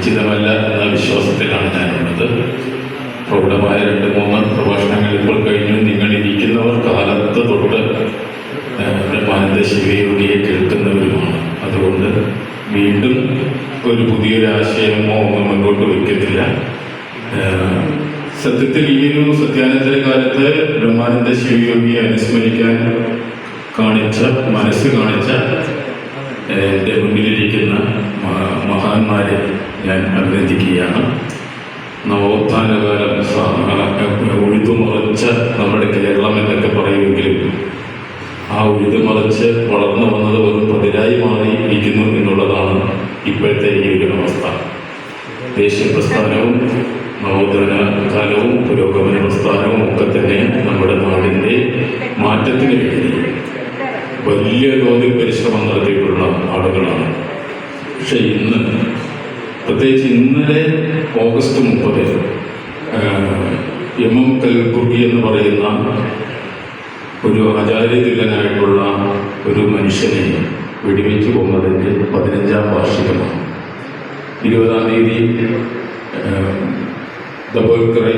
ഉചിതമല്ല എന്ന വിശ്വാസത്തിലാണ് ഞാനുള്ളത്. പ്രൗഢമായ രണ്ട് മൂന്ന് പ്രഭാഷണങ്ങൾ ഇപ്പോൾ കഴിഞ്ഞു. നിങ്ങൾ ഇരിക്കുന്നവർ കാലത്ത് തൊട്ട് ബ്രഹ്മാനന്ദ ശിവയോഗിയെ കേൾക്കുന്നവരുമാണ്. അതുകൊണ്ട് വീണ്ടും ഒരു പുതിയൊരു ആശയമോ ഒന്നും മുന്നോട്ട് വയ്ക്കത്തില്ല. സത്യത്തിൽ ഈ ഒരു സത്യാനന്തര കാലത്ത് ബ്രഹ്മാനന്ദ ശിവയോഗിയെ അനുസ്മരിക്കാൻ കാണിച്ച മനസ്സ് കാണിച്ച എന്റെ മുന്നിലിരിക്കുന്ന മഹാന്മാരെ ഞാൻ അഭിനന്ദിക്കുകയാണ് നവോത്ഥാനകാലം ഉഴുതുമറിച്ച നമ്മുടെ കേരളം എന്നൊക്കെ പറയുമെങ്കിലും ആ ഉഴുതുമറിച്ച് വളർന്നു വന്നത് വെറും മാറി മാറിയിരിക്കുന്നു എന്നുള്ളതാണ് ഇപ്പോഴത്തെ ഈ ഒരു അവസ്ഥ. ദേശീയ പ്രസ്ഥാനവും നവോത്ഥാന കാലവും പുരോഗമന പ്രസ്ഥാനവും ഒക്കെ തന്നെ നമ്മുടെ നാടിന്റെ മാറ്റത്തിന് വേണ്ടി വലിയ തോതിൽ പരിശ്രമം നടത്തിയിട്ടുള്ള ആളുകളാണ്. പക്ഷെ ഇന്ന് പ്രത്യേകിച്ച് ഇന്നലെ ഓഗസ്റ്റ് മുപ്പത് എം എം കൽക്കുട്ടി എന്ന് പറയുന്ന ഒരു ആചാര്യതുല്യനായിട്ടുള്ള ഒരു മനുഷ്യനെ വെടിവെച്ച് കൊന്നതിന്റെ പതിനഞ്ചാം വാർഷികമാണ്. ഇരുപതാം തീയതി ദബോൽക്കറെ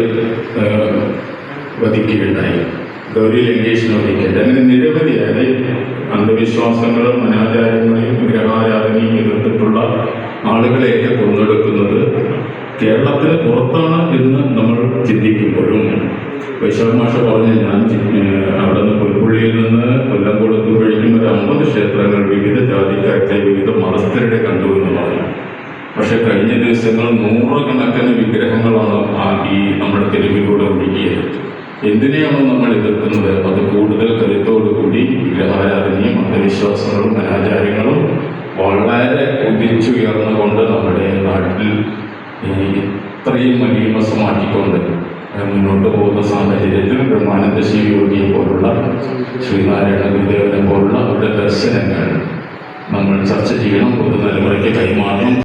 വധിക്കുകയുണ്ടായി. ഗൗരി ലങ്കേഷിനെ വധിക്കേണ്ട അങ്ങനെ നിരവധിയായ അന്ധവിശ്വാസങ്ങളും ആളുകളെയൊക്കെ കൊന്നെടുക്കുന്നത് കേരളത്തിന് പുറത്താണ് എന്ന് നമ്മൾ ചിന്തിക്കുമ്പോഴും വൈശാഖമാഷ മാഷ പറഞ്ഞ ഞാൻ അവിടെ നിന്ന് പുൽപ്പുള്ളിയിൽ നിന്ന് കൊല്ലം കൊടുക്കുമ്പോഴേക്കും ഒരു അമ്പത് ക്ഷേത്രങ്ങൾ വിവിധ ജാതിക്കാരുടെ വിവിധ മതസ്ഥരുടെ കണ്ടു എന്ന് പറഞ്ഞു. പക്ഷെ കഴിഞ്ഞ ദിവസങ്ങൾ നൂറുകണക്കിന് വിഗ്രഹങ്ങളാണ് ഈ നമ്മുടെ തെരുവിലൂടെ ഒഴുകിയത്. എന്തിനെയാണോ നമ്മൾ എതിർക്കുന്നത്? അത് കൂടുതൽ കരുത്തോടുകൂടി വളരെ നമ്മുടെ നാട്ടിൽ ഇത്രയും മലീമസമാക്കിക്കൊണ്ട് മുന്നോട്ട് പോകുന്ന സാഹചര്യത്തിൽ ബ്രഹ്മാനന്ദ ശിവയോഗിയെ പോലുള്ള ശ്രീനാരായണ ഗുരുദേവനെ പോലുള്ള അവരുടെ ദർശനങ്ങൾ നമ്മൾ ചർച്ച ചെയ്യണം. പൊതുതലമുറയ്ക്ക് കൈമാറണം